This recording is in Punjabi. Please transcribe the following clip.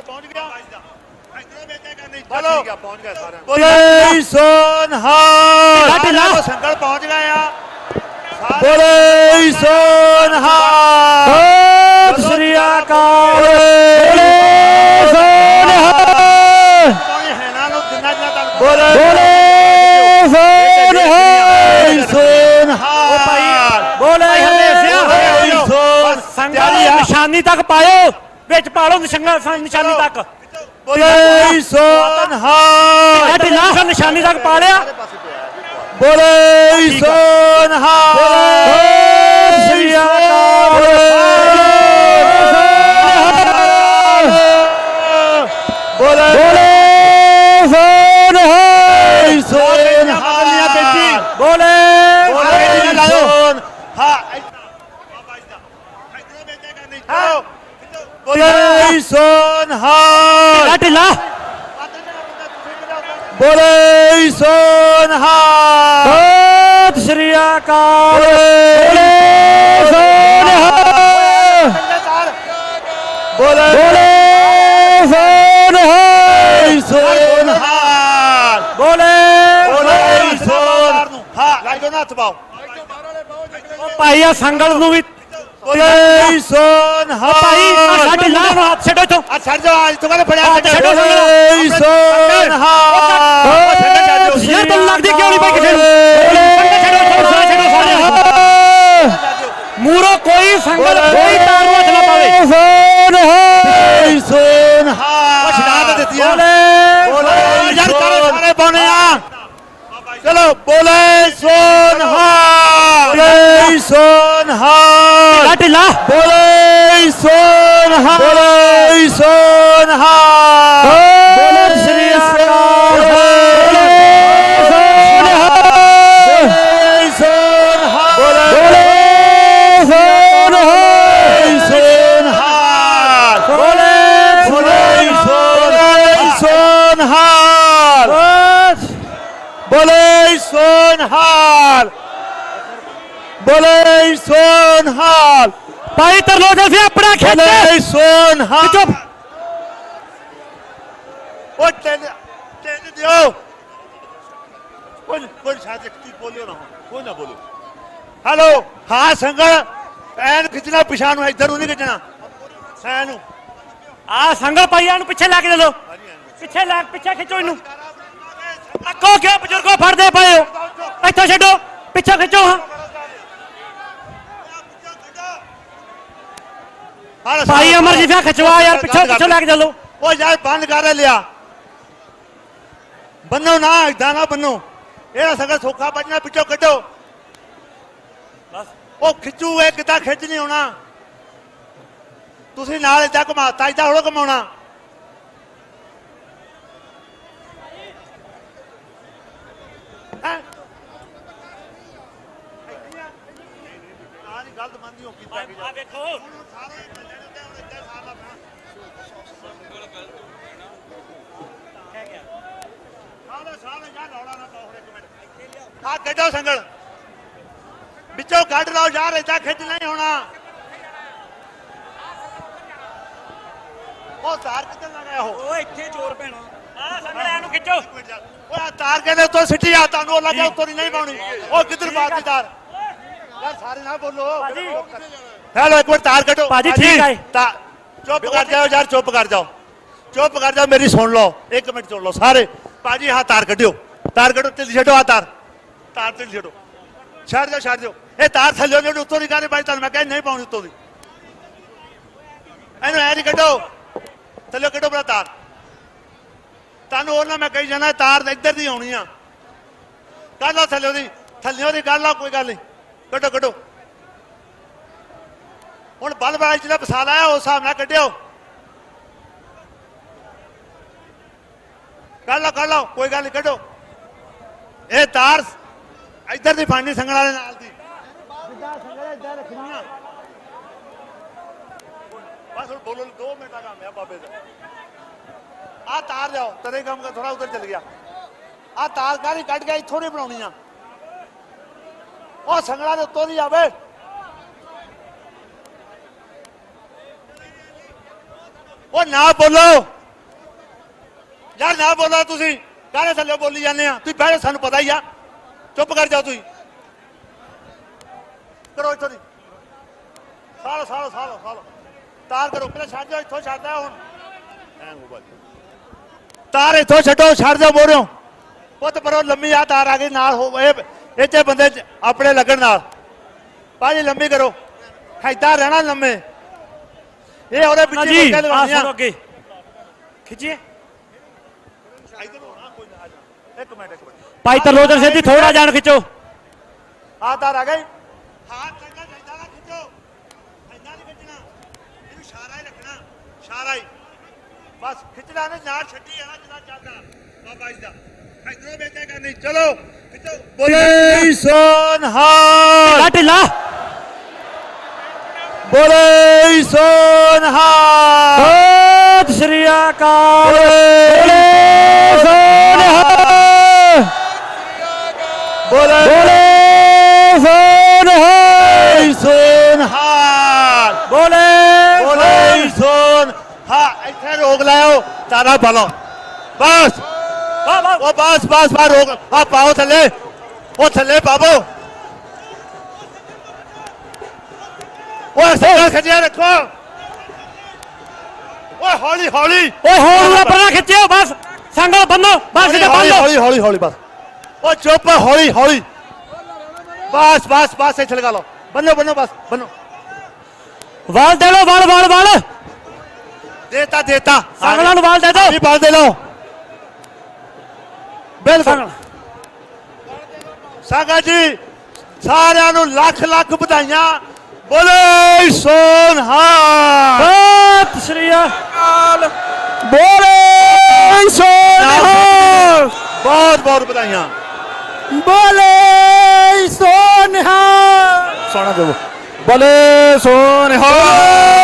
ਪਹੁੰਚ ਗਿਆ। ਠੀਕ ਆ ਪਹੁੰਚ ਗਏ ਸਾਰਿਆਂ ਨੂੰ ਬੋਲੇ। ਸੋਨਹਾਲ ਢਿੱਲਾ ਸੰਗਲ ਪਹੁੰਚ ਗਏ ਆ। ਬੋਲੇ। ਸੋਨਹਾਲ ਸਤਿ ਸ੍ਰੀ ਅਕਾਲ। ਬੋਲੇ। ਤੱਕ ਬੋਲੇ। ਸੋਨਹਾਲ ਉਹ ਭਾਈ, ਬੋਲੇ। ਸੰਗਲ ਨਿਸ਼ਾਨੀ ਤੱਕ ਪਾਇਓ। ਵਿੱਚ ਪਾ ਲਓ ਨਿਸ਼ਾਨੀ ਨਿਸ਼ਾਨੀ ਤੱਕ। ਬੋਲੇ। ਸੋਨਹਾਲ ਆ ਢਿੱਲਾ ਨਿਸ਼ਾਨੀ ਤੱਕ ਪਾ ਲਿਆ। ਹੈ। ਬੋਲੇ। ਅਕਾਲ ਬੋਲੇ। ਸੋਨਹਾਲ ਬੋਲੇ। ਬੋਲੇ। ਸੋਨ ਹਾਂ ਇਧਰੋਂ ਕਰਨੀ ਬੋਲੇ ਸੋਨਹਾਲ ਆ ਢਿੱਲਾ। ਬੋਲੇ ਸੋਨਹਾਲ ਸਤਿ ਸ੍ਰੀ ਅਕਾਲ। ਬੋਲੇ ਸੋਨਹਾਲ ਬੋਲੇ ਸੋਨਹਾਲ ਸੋਨਹਾਲ ਬੋਲੇ ਬੋਲੇ ਸੋਨ ਹਾਂ ਲਾਜੋ ਨਾ ਹੱਥ ਪਾਓ। ਭਾਈ ਆ ਸੰਗਲ ਨੂੰ ਵੀ ਬੋਲੇ ਸੋਨਹਾਲ ਭਾਈ ਆ ਢਿੱਲਾ ਨੂੰ ਹੱਥ ਛੱਡੋ ਇੱਥੋਂ। ਆ ਛੱਡ ਜਾ ਅੱਜ ਤੋਂ ਕਹਿੰਦੇ ਫੜਿਆ ਛੱਡੋ ਬੋਲੇ ਸੋਨਹਾਲ ਯਾਰ ਤੈਨੂੰ ਲੱਗਦੀ ਕਿਉਂ ਨਹੀਂ ਭਾਈ ਕਿਸੇ ਨੂੰ ਛੱਡੋ ਛੱਡੋ ਛੱਡੋ ਮੂਰੋ ਕੋਈ ਸੰਗਲ ਕੋਈ ਤਾਰ ਨੂੰ ਹੱਥ ਨਾ ਪਾਵੇ। ਸੋਨਹਾਲ ਸੋਨਹਾਲ ਉਹ ਛਡਾ ਤਾਂ ਦਿੱਤੀ ਆ। ਬੋਲੇ ਯਾਰ ਸਾਰੇ ਸਾਰੇ ਪਾਉਣੇ ਆ। ਚਲੋ ਬੋਲੇ ਆ ਢਿੱਲਾ ਬੋਲੇ ਸੋਨਹਾਲ ਬੋਲੇ ਸੋਨਹਾਲ ਬੋਲੇ ਸ੍ਰੀ ਅਕਾਲ ਬੋਲੇ ਸੋਨਹਾਲ ਬੋਲੇ ਸੋਨਹਾਲ ਬੋਲੇ ਸੋਨਹਾਲ ਬੋਲੇ ਸੋਨਹਾਲ ਭਾਈ ਤਰਲੋਚਨ ਸਿੰਘ ਆਪਣਾ ਖਿੱਚ ਬੋਲੇ ਸੋਨਹਾਲ ਚੁੱਪ ਉਹ ਤੈਨੂੰ ਤੈਨੂੰ ਦਿਓ। ਕੋਈ ਕੋਈ ਕੀ ਬੋਲਿਓ ਨਾ ਕੋਈ ਨਾ ਬੋਲੋ ਹੈਲੋ ਹਾਂ ਸੰਗਲ। ਐਨ ਖਿੱਚਣਾ ਪਿਛਾਂ ਨੂੰ ਇੱਧਰ ਨੂੰ ਨਹੀਂ ਖਿੱਚਣਾ। ਐਨ ਨੂੰ। ਆ ਸੰਗਲ ਪਾਈਆਂ ਨੂੰ ਪਿੱਛੇ ਲਾ ਕੇ ਦੇ ਲੋ ਪਿੱਛੇ ਲਾ ਪਿੱਛੇ ਖਿੱਚੋ ਇਹਨੂੰ। ਅੱਗੋਂ ਕਿਉਂ ਬਜ਼ੁਰਗੋ ਫੜਦੇ ਪਏ ਹੋ? ਇੱਥੋਂ ਛੱਡੋ। ਪਿੱਛੇ ਖਿੱਚੋ ਹਾਂ। ਭਾਈ ਅਮਰਜੀਤ ਸਿੰਘ ਖਿਚਵਾ ਯਾਰ ਪਿੱਛੇ ਪਿੱਛੇ ਲਾ ਕੇ ਚੱਲੋ। ਉਹ ਯਾਰ ਬੰਦ ਕਰ ਲਿਆ। ਬੰਨੋ ਨਾ ਇਦਾਂ ਨਾ ਬੰਨੋ। ਇਹਦਾ ਸੰਗਲ ਸੌਖਾ ਵੱਜਣਾ ਪਿੱਛੋਂ ਕੱਢੋ। ਉਹ ਖਿੱਚੂ ਇਹ ਕਿਤਾ ਖਿੱਚ ਨਹੀਂ ਆਉਣਾ ਤੁਸੀਂ ਨਾਲ ਇਦਾਂ ਘੁਮਾਤਾ ਇਦਾਂ ਹੁਣ ਘੁਮਾਉਣਾ ਹੈਂ? ਆਹ ਨੀ ਗਲਤ ਮੰਦੀ ਹੋ ਕੀਤਾ ਕਿ ਆ ਵੇਖੋ ਸਾਰੇ ਬੰਦੇ ਨੇ ਤੇ ਹੁਣ ਇੱਦਾਂ ਸਾਲ ਆਪਣਾ ਸਾਰੇ ਸਾਰੇ ਯਾਰ ਰੌਲਾ ਨਾ ਪਾਓ ਹੁਣ ਇੱਕ ਮਿੰਟ ਆ ਕੱਢੋ ਸੰਗਲ। ਵਿੱਚੋਂ ਕੱਢ ਲਓ ਯਾਰ ਏਦਾਂ ਖਿੱਚ ਨਹੀਂ ਹੋਣਾ। ਉਹ ਤਾਰ ਕਿੱਧਰ ਲਗਾਇਆ ਉਹ? ਉਹ ਇੱਥੇ ਜ਼ੋਰ ਪੈਣਾ। ਆ ਸੰਗਲ ਇਹਨੂੰ ਖਿੱਚੋ। ਉਹ ਆਹ ਤਾਰ ਕਹਿੰਦੇ ਉੱਤੋਂ ਸਿੱਟੀ ਆ? ਤੁਹਾਨੂੰ ਉਹ ਲੱਗਿਆ ਉੱਤੋਂ ਦੀ ਨਹੀਂ ਪਾਉਣੀ। ਉਹ ਕਿੱਧਰ ਪਾਤੀ ਤਾਰ? ਯਾਰ ਸਾਰੇ ਨਾ ਬੋਲੋ। ਭਾਜੀ। ਹੈਲੋ ਇੱਕ ਮਿੰਟ ਤਾਰ ਕੱਟੋ ਭਾਜੀ, ਠੀਕ ਹੈ। ਤਾਂ ਚੁੱਪ ਕਰ ਜਾਓ ਯਾਰ ਚੁੱਪ ਕਰ ਜਾਓ। ਚੁੱਪ ਕਰ ਜਾਓ ਮੇਰੀ ਸੁਣ ਲਓ। ਇੱਕ ਮਿੰਟ ਸੁਣ ਲਓ ਸਾਰੇ। ਭਾਜੀ ਹਾਂ ਤਾਰ ਕੱਢਿਓ। ਤਾਰ ਕੱਢੋ ਢਿੱਲੀ ਛੱਡੋ ਆ ਤਾਰ। ਤਾਰ ਢਿੱਲੀ ਛੱਡੋ। ਛੱਡ ਦਿਓ ਛੱਡ ਦਿਓ ਇਹ ਤਾਰ ਥੱਲੇ ਜਿਹੜੀ ਉੱਤੋਂ ਦੀ ਕਾਹਦੇ ਭਾਈ ਤੁਹਾਨੂੰ ਮੈਂ ਕਹਿੰਦਾ ਨਹੀਂ ਪਾਉਣੀ ਉੱਤੋਂ ਦੀ। ਇਹਨੂੰ ਐ ਨਹੀਂ ਕੱਢੋ। ਥੱਲੇ ਕੱਢੋ ਬੜਾ ਤਾਰ। ਤੁਹਾਨੂੰ ਉਹਨਾਂ ਮੈਂ ਕਹੀ ਜਾਣਾ ਤਾਰ ਇੱਧਰ ਦੀ ਆਉਣੀ ਆ। ਕੱਢ ਲਓ ਥੱਲੇ ਉਹਦੀ ਥੱਲੇ ਉਹਦੀ ਕੱਢ ਲਓ ਕੋਈ ਗੱਲ ਨਹੀਂ। ਕੱਢੋ ਕੱਢੋ। ਹੁਣ ਬਲ ਬਾਜ ਜਿਹੜਾ ਪਸਾਲ ਆਇਆ ਉਸ ਹਿਸਾਬ ਨਾਲ ਕੱਢਿਓ। ਕੱਢ ਲਓ ਕੱਢ ਲਓ, ਕੋਈ ਗੱਲ ਨਹੀਂ ਕੱਢੋ। ਇਹ ਤਾਰ ਇੱਧਰ ਦੀ ਫੜਨੀ ਸੰਗਲ ਵਾਲੇ ਨਾਲ ਦੀ। ਜਿੱਦਾਂ ਸੰਗਲ ਇੱਧਰ ਰੱਖਣੀਆਂ ਬਸ ਹੁਣ ਬੋਲੋ 2 ਮਿੰਟ ਦਾ ਕੰਮ ਹੈ ਬਾਬੇ ਦਾ। ਆ ਤਾਰ ਲਿਆਓ, ਤਦੇ ਕੰਮ ਕਰ ਥੋੜਾ ਉਧਰ ਚੱਲ ਗਿਆ। ਆ ਤਾਰ ਕਾਹਦੀ ਕੱਢ ਕੇ ਇੱਥੋਂ ਨਹੀਂ ਬਣਾਉਣੀ ਆ? ਉਹ ਸੰਗਲਾਂ ਦੇ ਉੱਤੋਂ ਦੀ ਆਵੇ ਉਹ ਨਾ ਬੋਲੋ ਯਾਰ ਨਾ ਬੋਲੋ ਤੁਸੀਂ ਕਾਹਦੇ ਥੱਲੇ ਬੋਲੀ ਜਾਂਦੇ ਆ ਤੁਸੀਂ ਬਹਿ ਸਾਨੂੰ ਪਤਾ ਹੀ ਆ। ਚੁੱਪ ਕਰ ਜਾਓ ਤੁਸੀਂ ਕਰੋ ਇੱਥੋਂ ਦੀ। ਸਾਲੋ ਸਾਲੋ ਸਾਲੋ ਸਾਲੋ। ਤਾਰ ਕਰੋ। ਪਹਿਲਾਂ ਛੱਡ ਜਾਓ ਇੱਥੋਂ ਛੱਡਦਾ ਹੁਣ। ਤਾਰ ਇੱਥੋਂ ਛੱਡੋ ਛੱਡ ਜਾਓ ਬੋਰਿਓ ਪੁੱਤ ਪਰੋ ਲੰਮੀ ਆ ਤਾਰ ਆ ਗਈ ਨਾਲ ਹੋ ਇਹ ਇੱਥੇ ਬੰਦੇ ਆਪਣੇ ਲੱਗਣ ਨਾਲ। ਭਾਜੀ ਲੰਮੀ ਕਰੋ। ਐਦਾਂ ਰਹਿਣਾ ਲੰਮੇ। ਇਹ ਉਹਦੇ ਪਿੱਛੇ ਮੁੱਕੇ ਆ ਲਗਾਉਣੀਆਂ ਅੱਗੇ। ਖਿੱਚੀਏ। ਇੱਕ ਮਿੰਟ ਇੱਕ ਮਿੰਟ। ਭਾਈ ਤਰਲੋਚਨ ਸਿੰਘ ਜੀ ਥੋੜਾ ਜਾਣ ਖਿੱਚੋ। ਆ ਤਾਰ ਆ ਗਈ। ਹਾਥ ਚੰਗਾ ਚਾਹੀਦਾ ਨਾ ਖਿੱਚੋ। ਐਦਾਂ ਨਹੀਂ ਖਿੱਚਣਾ। ਇਹਨੂੰ ਇਸ਼ਾਰਾ ਹੀ ਰੱਖਣਾ। ਇਸ਼ਾਰਾ ਹੀ। ਬਸ ਖਿੱਚਣਾ ਨੇ ਨਾਲ ਛੱਡੀ ਜਾਣਾ ਜਿੰਨਾ ਚੱਲਦਾ। ਬਾਬਾ ਜੀ ਦਾ। ਇਧਰੋਂ ਕਰਨੀ ਚਲੋ ਬੋਲੇ। ਸੋਨ ਹਾਲ ਲਾ ਢਿੱਲਾ? ਬੋਲੇ ਸੋਨ ਹਾਲ ਸਤਿ ਸ਼੍ਰੀ ਅਕਾਲ। ਬੋਲੇ ਸੋਨ ਹਾਲ ਬੋਲੇ। ਸੋਨ ਬੋਲੇ ਸੋਨ ਹਾਲ ਬੋਲੇ। ਬੋਲੇ ਸੋਨ ਹਾਂ ਇੱਥੇ ਰੋਕ ਲਾਓ ਤਾਰਾ ਪਾਲੋ ਬਸ। ਵਾਹ ਵਾਹ ਉਹ ਬਸ ਬਸ ਬਸ ਰੋਕ। ਆ ਪਾਓ ਥੱਲੇ। ਉਹ ਥੱਲੇ ਪਾਵੋ। ਉਹ ਸਿੱਧਾ ਖਿਚਿਆ ਰੱਖੋ। ਓਏ ਹੌਲੀ ਹੌਲੀ। ਓਏ ਹੋਰ ਨਾ ਪਰਾਂ ਖਿੱਚਿਓ ਬਸ। ਸੰਗਲ ਬੰਨੋ ਬਸ ਇਹਦੇ ਹੌਲੀ ਬੰਨੋ ਹੌਲੀ ਹੌਲੀ ਹੌਲੀ ਬਸ। ਉਹ ਚੁੱਪ ਹੌਲੀ ਹੌਲੀ। ਬਸ ਬਸ ਬਸ ਇੱਥੇ ਲਗਾ ਲਓ। ਬੰਨੋ ਬੰਨੋ ਬਸ ਬੰਨੋ। ਵਾਲ ਦੇ ਲੋ ਵਾਲ ਵਾਲ ਵਾਲ। ਦੇਤਾ ਦੇਤਾ। ਸੰਗਲਾਂ ਨੂੰ ਵਾਲ ਦੇ ਦਿਓ। ਵੀ ਬਾਲ ਦੇ ਲਓ। ਬਿਲਕੁਲ। ਸਾਗਾ ਜੀ ਸਾਰਿਆਂ ਨੂੰ ਲੱਖ ਲੱਖ ਵਧਾਈਆਂ। ਬੋਲੇ ਸੋਨ ਹਾਂ ਸਤਿ ਸ਼੍ਰੀ ਅਕਾਲ। ਬੋਲੇ ਸੋਨ ਹਾਲ ਬਹੁਤ ਬਹੁਤ ਵਧਾਈਆਂ। ਬੋਲੇ ਸੋਨ ਹਾਲ ਸੋਨਾ ਦੇਵੋ। ਬੋਲੇ ਸੋਨ ਹਾਲ ਸੋਨ